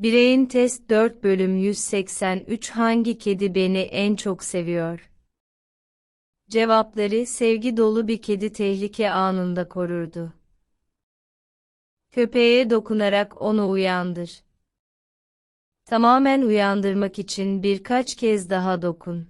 Bireyin test 4 bölüm 183 Hangi kedi beni en çok seviyor? Cevapları sevgi dolu bir kedi tehlike anında korurdu. Köpeğe dokunarak onu uyandır. Tamamen uyandırmak için birkaç kez daha dokun.